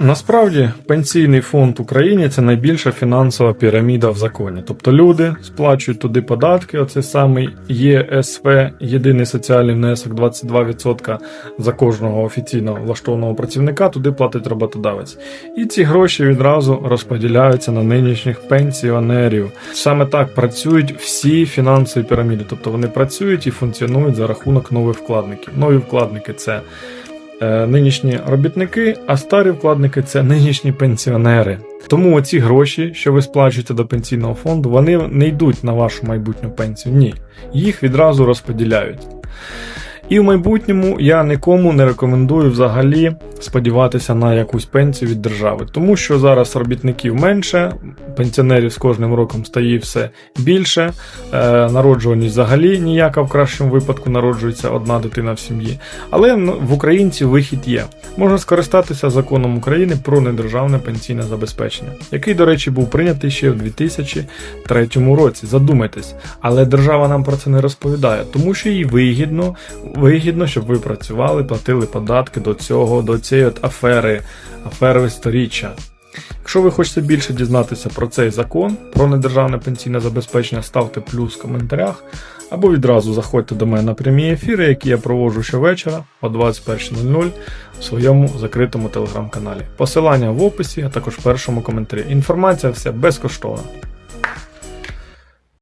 Насправді, пенсійний фонд України це найбільша фінансова піраміда в законі. Тобто люди сплачують туди податки, оцей самий ЄСВ, єдиний соціальний внесок 22% за кожного офіційно влаштованого працівника, туди платить роботодавець. І ці гроші відразу розподіляються на нинішніх пенсіонерів. Саме так працюють всі фінансові піраміди, тобто вони працюють і функціонують за рахунок нових вкладників. Нові вкладники це е, нинішні робітники, а старі вкладники це нинішні пенсіонери. Тому оці гроші, що ви сплачуєте до пенсійного фонду, вони не йдуть на вашу майбутню пенсію. Ні, їх відразу розподіляють. І в майбутньому я нікому не рекомендую взагалі сподіватися на якусь пенсію від держави, тому що зараз робітників менше, пенсіонерів з кожним роком стає все більше. Е, народжуваність взагалі ніяка в кращому випадку народжується одна дитина в сім'ї. Але ну, в українців вихід є. Можна скористатися законом України про недержавне пенсійне забезпечення, який, до речі, був прийнятий ще в 2003 році. Задумайтесь, але держава нам про це не розповідає, тому що їй вигідно, вигідно, щоб ви працювали, платили податки до цього, до цієї от афери, афери сторіччя. Якщо ви хочете більше дізнатися про цей закон, про недержавне пенсійне забезпечення, ставте плюс в коментарях, або відразу заходьте до мене на прямі ефіри, які я проводжу щовечора о 21.00 в своєму закритому телеграм-каналі. Посилання в описі, а також в першому коментарі. Інформація вся безкоштовна.